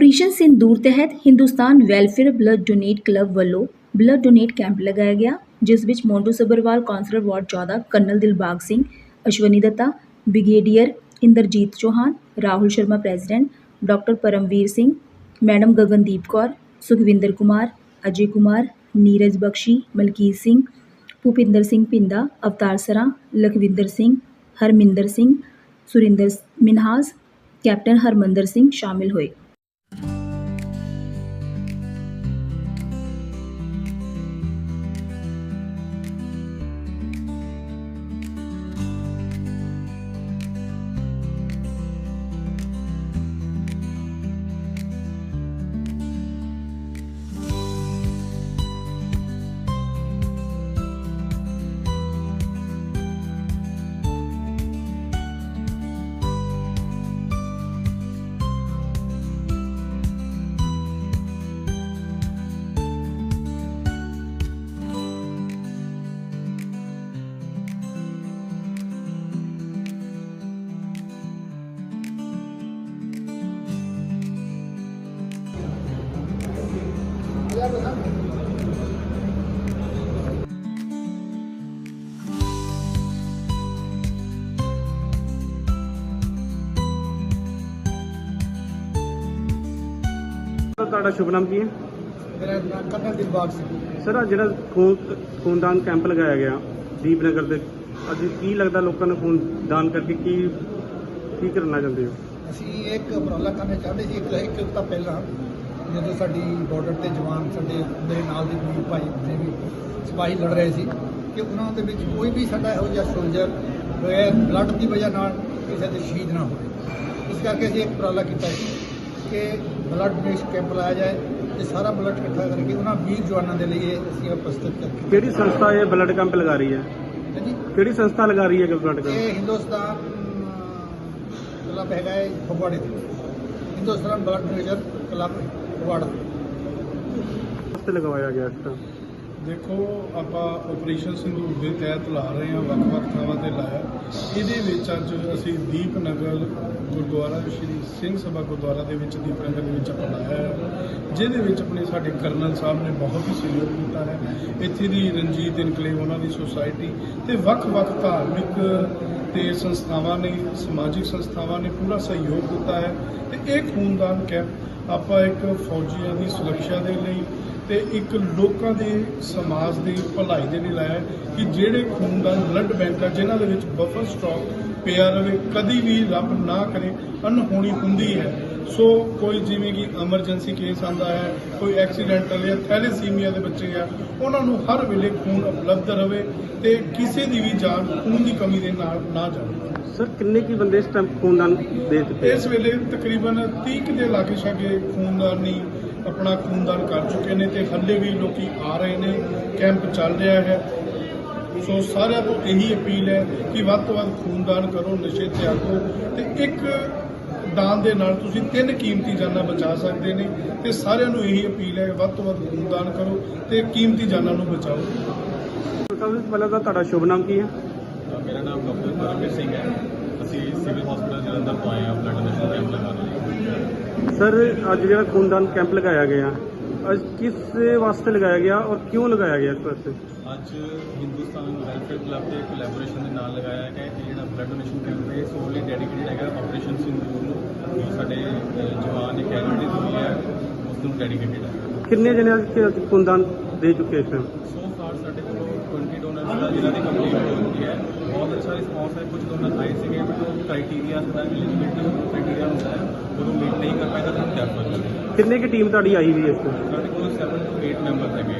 Operation Sindoor ਤਹਿਤ Hindustan welfare blood donate club ਵੱਲੋਂ blood donate camp ਲਗਾਇਆ ਗਿਆ, ਜਿਸ ਵਿੱਚ Montu Sabharwal, councillor ward 14 colonel Dilbagh Singh, Ashwani Datta, brigadier Inderjit Chauhan, Rahul Sharma president, doctor Paramvir Singh, madam Gagandeep Kaur, Sukhwinder Kumar, Ajay Kumar, Neeraj Bakshi, Malkit Singh, Bhupinder Singh Pinda Avtar Sran, Lakhwinder Singh, Harminder Singh, Surinder Minhas, captain Harmander Singh ਸ਼ਾਮਿਲ ਹੋਏ। ਤੁਹਾਡਾ ਸ਼ੁਭ ਨਾਮ ਕੀ ਹੈ? ਮੇਰਾ ਨਾਮ colonel Dilbagh Singh. Sir ਜਿਹੜਾ ਖੂਨ ਖੂਨਦਾਨ ਕੈਂਪ ਲਗਾਇਆ ਗਿਆ ਦੀਪਨਗਰ ਦੇ ਅੱਜ ਕੀ ਲੱਗਦਾ ਲੋਕਾਂ ਨੂੰ ਖੂਨਦਾਨ ਕਰਕੇ ਕੀ ਕੀ ਕਰਨਾ ਚਾਹੁੰਦੇ ਹੋ? ਅਸੀਂ ਇੱਕ ਉਪਰਾਲਾ ਕਰਨਾ ਚਾਹੁੰਦੇ ਸੀ ਇੱਕ ਇੱਕ ਹਫ਼ਤਾ ਪਹਿਲਾਂ ਜਦੋਂ ਸਾਡੀ ਬਾਰਡਰ ਤੇ ਜਵਾਨ ਸਾਡੇ ਮੇਰੇ ਨਾਲ ਦੇ ਵੀਰ ਭਾਈ ਜਿਹੜੇ ਵੀ ਸਿਪਾਹੀ ਲੜ ਰਹੇ ਸੀ ਕਿ ਉਹਨਾਂ ਦੇ ਵਿੱਚ ਕੋਈ ਵੀ ਸਾਡਾ ਇਹੋ ਜਿਹਾ ਸੋਲਜਰ ਬਗੈਰ ਬਲੱਡ ਦੀ ਵਜ੍ਹਾ ਨਾਲ ਕਿਸੇ ਦੇ ਸ਼ਹੀਦ ਨਾ ਹੋਵੇ। ਇਸ ਕਰਕੇ ਅਸੀਂ ਇੱਕ ਉਪਰਾਲਾ ਕੀਤਾ ਕਿ ਬਲੱਡ ਡੋਨੇਸ਼ਨ ਕੈਂਪ ਲਾਇਆ ਜਾਏ ਤੇ ਸਾਰਾ ਬਲੱਡ ਇਕੱਠਾ ਕਰਕੇ ਉਹਨਾਂ ਵੀਰ ਜਵਾਨਾਂ ਦੇ ਲਈ ਇਹ ਅਸੀਂ ਪ੍ਰਸਤੁਤ ਕਰਕੇ ਕਿਹੜੀ ਸੰਸਥਾ ਇਹ ਬਲੱਡ ਕੈਂਪ ਲਗਾ ਰਹੀ ਹੈ? ਹਾਂਜੀ। ਕਿਹੜੀ ਸੰਸਥਾ ਲਗਾ ਰਹੀ ਹੈ ਬਲੱਡ ਕੈਂਪ ਇਹ ਹਿੰਦੁਸਤਾਨ ਕਲੱਬ ਹੈਗਾ ਹੈ ਫਗਵਾੜੇ ਤੇ ਹਿੰਦੁਸਤਾਨ ਬਲੱਡ ਡੋਨੇਸ਼ਨ ਕਲੱਬ ਲਗਵਾਇਆ ਗਿਆ ਇਸ ਦੇਖੋ ਆਪਾਂ ਆਪਰੇਸ਼ਨ ਸਿੰਧੂਰ ਦੇ ਤਹਿਤ ਲਾ ਰਹੇ ਹਾਂ ਵੱਖ-ਵੱਖ ਥਾਵਾਂ ਤੇ ਲਾਇਆ। ਇਹਦੇ ਵਿੱਚ ਅੱਜ ਅਸੀਂ ਦੀਪਨਗਰ ਗੁਰਦੁਆਰਾ ਸ਼੍ਰੀ ਸਿੰਘ ਸਭਾ ਗੁਰਦੁਆਰਾ ਦੇ ਵਿੱਚ ਦੀਪਨਗਰ ਦੇ ਵਿੱਚ ਆਪਾਂ ਲਾਇਆ ਹੈ। ਜਿਹਦੇ ਵਿੱਚ ਆਪਣੇ ਸਾਡੇ ਕਰਨਲ ਸਾਹਿਬ ਨੇ ਬਹੁਤ ਹੀ ਸਹਿਯੋਗ ਕੀਤਾ ਹੈ। ਇੱਥੇ ਦੀ ਰਣਜੀਤ ਇਨਕਲੇਵ ਉਹਨਾਂ ਦੀ ਸੁਸਾਇਟੀ ਤੇ ਵੱਖ-ਵੱਖ ਧਾਰਮਿਕ ਤੇ ਸੰਸਥਾਵਾਂ ਨੇ, ਸਮਾਜਿਕ ਸੰਸਥਾਵਾਂ ਨੇ ਪੂਰਾ ਸਹਿਯੋਗ ਦਿੱਤਾ ਹੈ ਤੇ ਇਹ ਖੂਨਦਾਨ ਕੈਂਪ ਆਪਾਂ ਇੱਕ ਫੌਜੀਆਂ ਦੀ ਸੁਰੱਖਿਆ ਦੇ ਲਈ ਤੇ ਇੱਕ ਲੋਕਾਂ ਦੇ ਸਮਾਜ ਦੀ ਭਲਾਈ ਦੇ ਲਈ ਲਾਇਆ ਕਿ ਜਿਹੜੇ ਖੂਨਦਾਨ ਬਲੱਡ ਬੈਂਕ ਆ, ਜਿਨ੍ਹਾਂ ਦੇ ਵਿੱਚ ਬਫਰ ਸਟਾਕ ਪਿਆ ਰਵੇ ਕਦੀ ਵੀ ਰੱਬ ਨਾ ਕਰੇ ਅਨਹੋਣੀ ਹੁੰਦੀ ਹੈ। ਸੋ ਕੋਈ ਜਿਵੇਂ ਕਿ ਐਮਰਜੈਂਸੀ ਕੇਸ ਆਂਦਾ ਹੈ ਕੋਈ ਐਕਸੀਡੈਂਟਲ ਜਾਂ ਥੈਲੇਸੀਮੀਆ ਦੇ ਬੱਚੇ ਆ ਉਹਨਾਂ ਨੂੰ ਹਰ ਵੇਲੇ ਖੂਨ ਉਪਲਬਧ ਰਵੇ ਤੇ ਕਿਸੇ ਦੀ ਵੀ ਜਾਨ ਖੂਨ ਦੀ ਕਮੀ ਦੇ ਨਾਲ ਨਾ ਜਾਵੇ। ਸਰ ਕਿੰਨੇ ਕੀ ਬੰਦੇ ਇਸ ਟਾਈਮ ਖੂਨਦਾਨ ਦੇ ਚੁੱਕੇ ਇਸ ਵੇਲੇ ਤਕਰੀਬਨ 30 ਕੁ ਦੇ ਲਾਗੇ ਛਾਗੇ ਖੂਨਦਾਨੀ ਆਪਣਾ ਖੂਨਦਾਨ ਕਰ ਚੁੱਕੇ ਨੇ ਤੇ ਹੱਲੇ ਵੀ ਲੋਕੀ ਆ ਰਹੇ ਨੇ ਕੈਂਪ ਚੱਲ ਰਿਹਾ ਹੈ। ਸੋ ਸਾਰਿਆਂ ਤੋਂ ਇਹੀ ਅਪੀਲ ਹੈ ਕਿ ਵੱਧ ਤੋਂ ਵੱਧ ਖੂਨਦਾਨ ਕਰੋ ਨਸ਼ੇ ਤਿਆਗੋ ਤੇ ਇੱਕ ਦਾਨ ਦੇ ਨਾਲ ਤੁਸੀਂ ਤਿੰਨ ਕੀਮਤੀ ਜਾਨਾਂ ਬਚਾ ਸਕਦੇ ਨੇ ਤੇ ਸਾਰਿਆਂ ਨੂੰ ਇਹੀ ਅਪੀਲ ਹੈ ਵੱਧ ਤੋਂ ਵੱਧ ਖੂਨਦਾਨ ਕਰੋ ਤੇ ਕੀਮਤੀ ਜਾਨਾਂ ਨੂੰ ਬਚਾਓ। ਪਹਿਲਾਂ ਤਾਂ ਤੁਹਾਡਾ ਸ਼ੁਭ ਨਾਮ ਕੀ ਹੈ? ਮੇਰਾ ਨਾਮ ਡਾਕਟਰ ਪਰਮਵੀਰ ਸਿੰਘ ਹੈ। ਅਸੀਂ ਸਿਵਲ ਹਸਪੀਟਲ ਜਲੰਧਰ ਤੋਂ ਆਏ ਹਾਂ ਬਲੱਡ ਡੋਨੇਸ਼ਨ ਕੈਂਪ ਲਗਾਉਣ ਲਈ ਸਰ ਅੱਜ ਜਿਹੜਾ ਖੂਨਦਾਨ ਕੈਂਪ ਲਗਾਇਆ ਗਿਆ ਅੱਜ ਕਿਸ ਵਾਸਤੇ ਲਗਾਇਆ ਗਿਆ ਔਰ ਕਿਉਂ ਲਗਾਇਆ ਗਿਆ ਇਸ ਵਾਸਤੇ? ਅੱਜ ਹਿੰਦੁਸਤਾਨ ਵੈਲਫੇਅਰ ਕਲੱਬ ਦੇ ਕੋਲੈਬੋਰੇਸ਼ਨ ਦੇ ਨਾਲ ਲਗਾਇਆ ਗਿਆ ਇਹ ਜਿਹੜਾ ਬਲੱਡ ਡੋਨੇਸ਼ਨ ਕੈਂਪ ਹੈ ਸੋਲੀ ਡੈਡੀਕੇਟਡ ਹੈਗਾ ਆਪਰੇਸ਼ਨ ਸਿੰਧੂਰ ਨੂੰ। ਜੋ ਸਾਡੇ ਜਵਾਨ ਨੇ ਕੈਨੇਡਾ ਦੀ ਹੈ ਉਸ ਨੂੰ ਡੈਡੀਕੇਟਡ ਹੈ। ਕਿੰਨੇ ਜਣੇ ਅੱਜ ਖੂਨਦਾਨ ਦੇ ਚੁੱਕੇ ਇਸ ਟਾਈਮ ਸੋ ਫਾਰ ਸਾਡੇ ਕੋਲ 20 ਡੋਨਰਸ ਦਾ ਜਿਨ੍ਹਾਂ ਦੀ ਕੰਪਲੀਟ ਹੋ ਚੁੱਕੀ ਹੈ। ਬਹੁਤ ਅੱਛਾ ਰਿਸਪੌਂਸ ਹੈ ਕੁਝ ਡੋਨਰ ਆਏ ਸੀਗੇ ਬਟ ਉਹ ਕ੍ਰਾਈਟੇਰੀਆ ਹੁੰਦਾ ਵੀ ਲਿਮਿਟਡ ਹੁੰਦਾ ਹੈ ਮੀਟ ਨਹੀਂ ਕਰ ਪਾਇਆ ਤਾਂ ਕਿੰਨੇ ਕੀ ਟੀਮ ਤੁਹਾਡੀ ਆਈ ਹੋਈ ਹੈ ਇਸ ਤੋਂ? ਸਾਡੇ ਕੋਲ 7 ਤੋਂ 8 ਮੈਂਬਰ ਹੈਗੇ